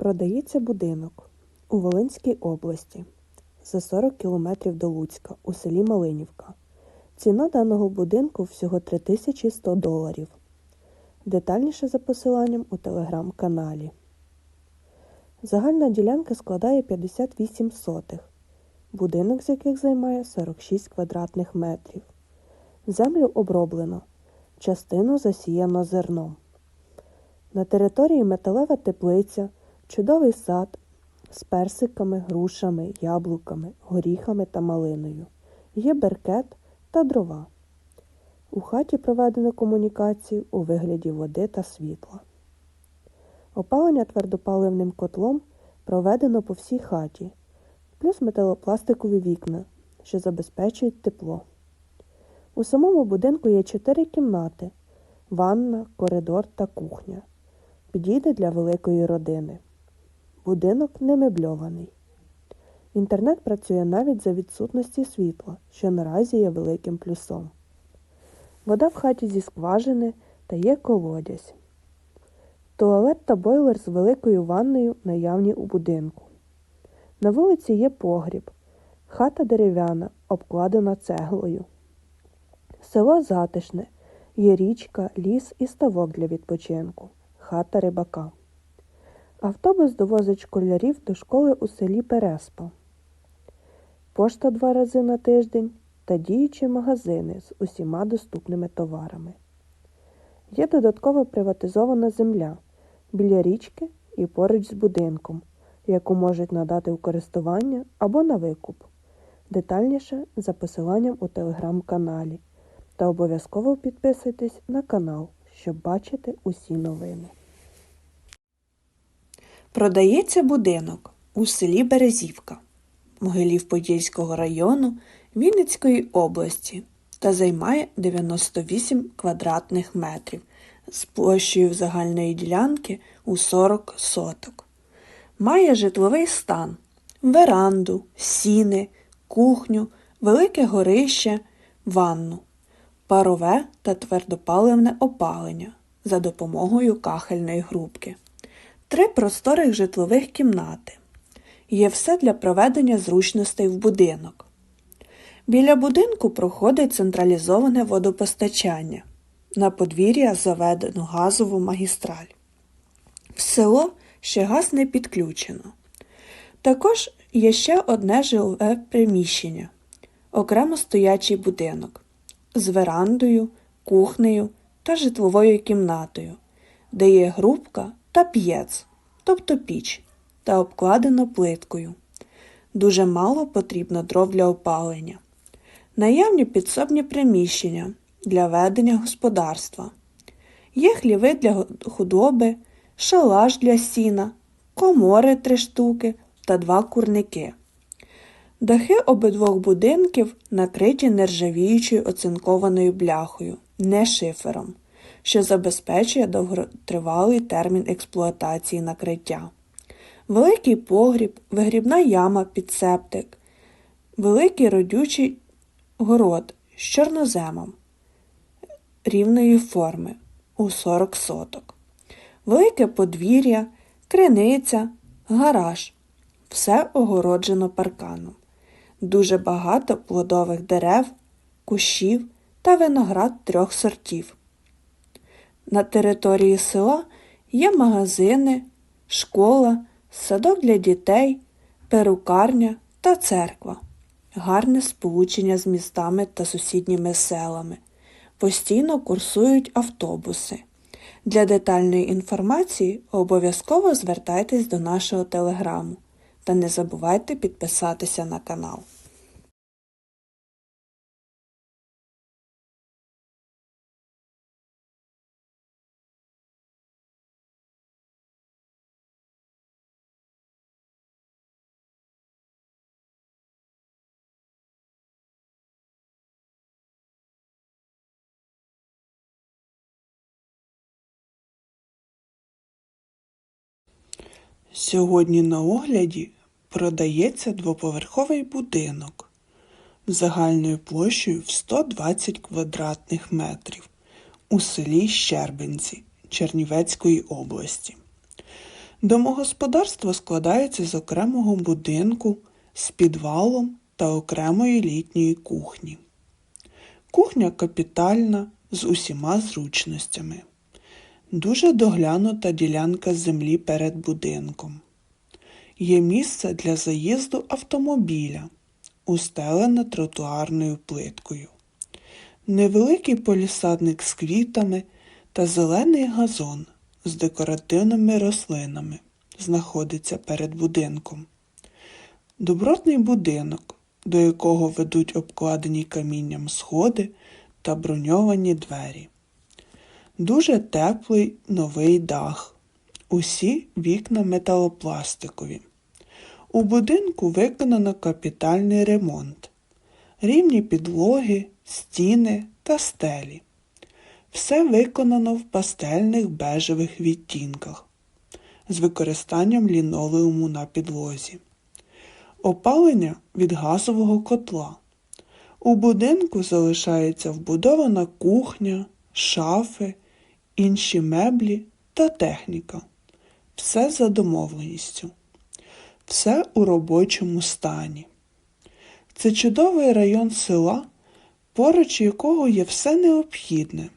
Продається будинок у Волинській області за 40 кілометрів до Луцька у селі Малинівка. Ціна даного будинку всього 3100 доларів. Детальніше за посиланням у телеграм-каналі. Загальна ділянка складає 58 сотих, будинок з яких займає 46 квадратних метрів. Землю оброблено, частину засіяно зерном. На території металева теплиця, чудовий сад з персиками, грушами, яблуками, горіхами та малиною. Є беркет та дрова. У хаті проведено комунікацію у вигляді води та світла. Опалення твердопаливним котлом проведено по всій хаті, плюс металопластикові вікна, що забезпечують тепло. У самому будинку є чотири кімнати ванна, коридор та кухня. Підійде для великої родини. Будинок не мебльований. Інтернет працює навіть за відсутності світла, що наразі є великим плюсом. Вода в хаті зі скважини та є колодязь. Туалет та бойлер з великою ванною наявні у будинку. На вулиці є погріб, хата дерев'яна, обкладена цеглою. Село затишне, є річка, ліс і ставок для відпочинку, хата рибака. Автобус довозить школярів до школи у селі Переспа. Пошта два рази на тиждень та діючі магазини з усіма доступними товарами. Є додатково приватизована земля біля річки і поруч з будинком, яку можуть надати у користування або на викуп. Детальніше за посиланням у телеграм-каналі. Та обов'язково підписуйтесь на канал, щоб бачити усі новини. Продається будинок у селі Березівка Могилів-Подільського району Вінницької області та займає 98 квадратних метрів з площею загальної ділянки у 40 соток. Має житловий стан, веранду, сіни, кухню, велике горище, ванну, парове та твердопаливне опалення за допомогою кахельної грубки три просторих житлових кімнати. Є все для проведення зручностей в будинок. Біля будинку проходить централізоване водопостачання. На подвір'я заведено газову магістраль. В село ще газ не підключено. Також є ще одне жиле приміщення, окремо стоячий будинок з верандою, кухнею та житловою кімнатою, де є грубка та п'єц, тобто піч, та обкладено плиткою. Дуже мало потрібно дров для опалення. Наявні підсобні приміщення для ведення господарства. Є хліви для худоби, шалаш для сіна, комори три штуки та два курники. Дахи обидвох будинків накриті нержавіючою оцинкованою бляхою, не шифером що забезпечує довготривалий термін експлуатації накриття. Великий погріб, вигрібна яма під септик, великий родючий город з чорноземом рівної форми у 40 соток, велике подвір'я, криниця, гараж. Все огороджено парканом. Дуже багато плодових дерев, кущів та виноград трьох сортів. На території села є магазини, школа, садок для дітей, перукарня та церква, гарне сполучення з містами та сусідніми селами. Постійно курсують автобуси. Для детальної інформації обов'язково звертайтесь до нашого телеграму та не забувайте підписатися на канал. Сьогодні на огляді продається двоповерховий будинок загальною площею в 120 квадратних метрів у селі Щербинці Чернівецької області. Домогосподарство складається з окремого будинку, з підвалом та окремої літньої кухні. Кухня капітальна з усіма зручностями. Дуже доглянута ділянка землі перед будинком. Є місце для заїзду автомобіля, устелене тротуарною плиткою. Невеликий полісадник з квітами та зелений газон з декоративними рослинами знаходиться перед будинком. Добротний будинок, до якого ведуть обкладені камінням сходи та броньовані двері. Дуже теплий новий дах. Усі вікна металопластикові. У будинку виконано капітальний ремонт. Рівні підлоги, стіни та стелі. Все виконано в пастельних бежевих відтінках з використанням лінолеуму на підлозі. Опалення від газового котла. У будинку залишається вбудована кухня, шафи, інші меблі та техніка. Все за домовленістю. Все у робочому стані. Це чудовий район села, поруч якого є все необхідне: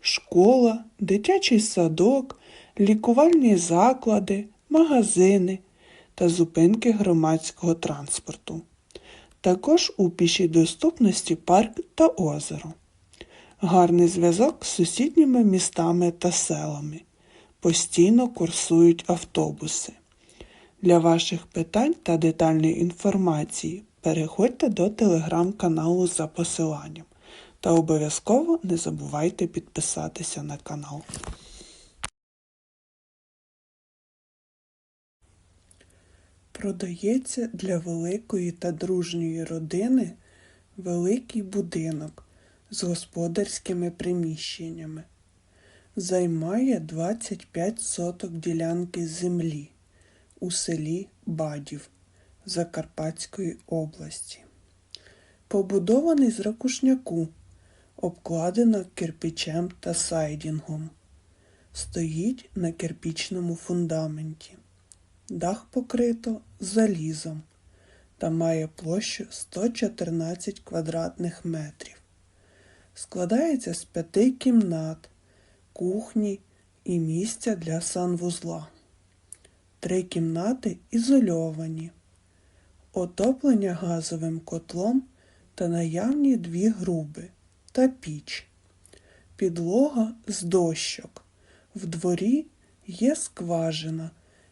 школа, дитячий садок, лікувальні заклади, магазини та зупинки громадського транспорту. Також у пішій доступності парк та озеро. Гарний зв'язок з сусідніми містами та селами. Постійно курсують автобуси. Для ваших питань та детальної інформації переходьте до телеграм-каналу за посиланням та обов'язково не забувайте підписатися на канал. Продається для великої та дружньої родини великий будинок з господарськими приміщеннями. Займає 25 соток ділянки землі у селі Бадів Закарпатської області. Побудований з ракушняку, обкладено кирпичем та сайдінгом. Стоїть на кирпічному фундаменті. Дах покрито залізом та має площу 114 квадратних метрів. Складається з п'яти кімнат, кухні і місця для санвузла. Три кімнати ізольовані, отоплення газовим котлом та наявні дві груби та піч. Підлога з дощок. В дворі є скважина,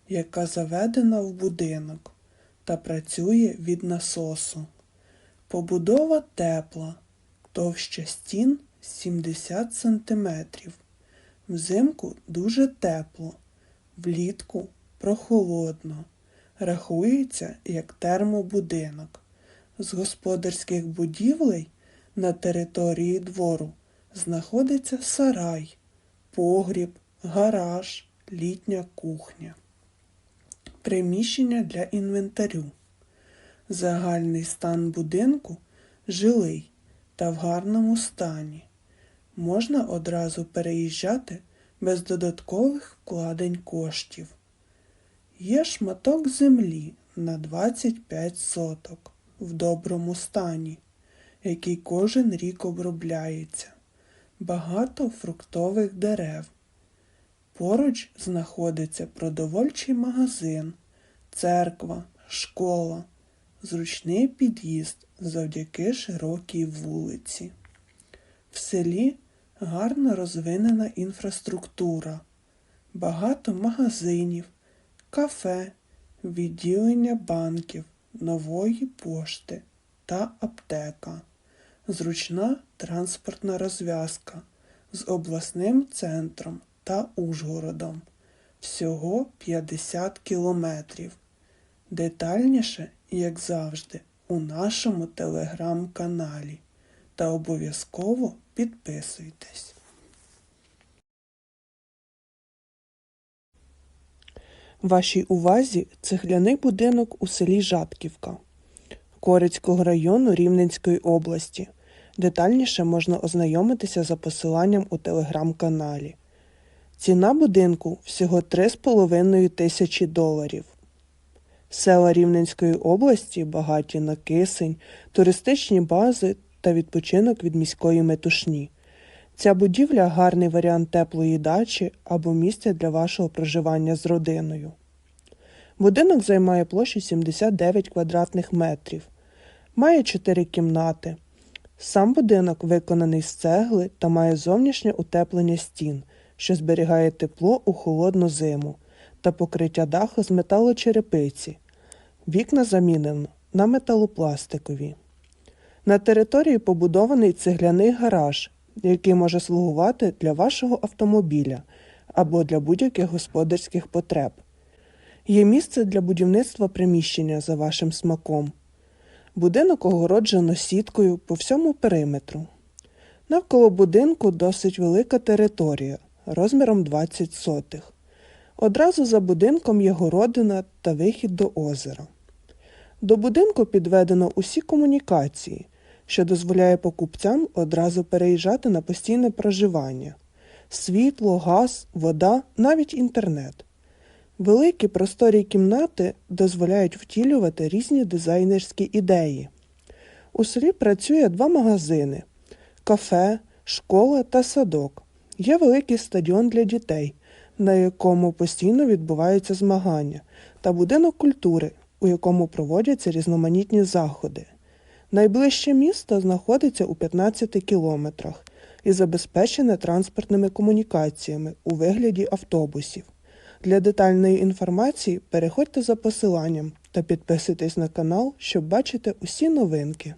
яка заведена в будинок та працює від насосу. Побудова тепла, товща стін 70 см. Взимку дуже тепло, влітку прохолодно. Рахується як термобудинок. З господарських будівлей на території двору знаходиться сарай, погріб, гараж, літня кухня. Приміщення для інвентарю. Загальний стан будинку жилий та в гарному стані. Можна одразу переїжджати без додаткових вкладень коштів. Є шматок землі на 25 соток в доброму стані, який кожен рік обробляється. Багато фруктових дерев. Поруч знаходиться продовольчий магазин, церква, школа, зручний під'їзд завдяки широкій вулиці. В селі гарно розвинена інфраструктура, багато магазинів, кафе, відділення банків, нової пошти та аптека, зручна транспортна розв'язка з обласним центром та Ужгородом. Всього 50 кілометрів. Детальніше, як завжди, у нашому телеграм-каналі. Та обов'язково підписуйтесь. Вашій увазі цегляний будинок у селі Жатківка Корицького району Рівненської області. Детальніше можна ознайомитися за посиланням у телеграм-каналі. Ціна будинку всього 3,5 тисячі доларів. Села Рівненської області багаті на кисень, туристичні бази та відпочинок від міської метушні. Ця будівля гарний варіант теплої дачі або місця для вашого проживання з родиною. Будинок займає площу 79 квадратних метрів, має 4 кімнати. Сам будинок виконаний з цегли та має зовнішнє утеплення стін, що зберігає тепло у холодну зиму, та покриття даху з металочерепиці. Вікна замінено на металопластикові. На території побудований цегляний гараж, який може слугувати для вашого автомобіля або для будь-яких господарських потреб. Є місце для будівництва приміщення за вашим смаком. Будинок огороджено сіткою по всьому периметру. Навколо будинку досить велика територія розміром 20 сотих. Одразу за будинком є городина та вихід до озера. До будинку підведено усі комунікації, що дозволяє покупцям одразу переїжджати на постійне проживання: світло, газ, вода, навіть інтернет. Великі просторі кімнати дозволяють втілювати різні дизайнерські ідеї. У селі працює два магазини: кафе, школа та садок. Є великий стадіон для дітей, на якому постійно відбуваються змагання, та будинок культури, у якому проводяться різноманітні заходи. Найближче місто знаходиться у 15 кілометрах і забезпечене транспортними комунікаціями у вигляді автобусів. Для детальної інформації переходьте за посиланням та підписуйтесь на канал, щоб бачити усі новинки.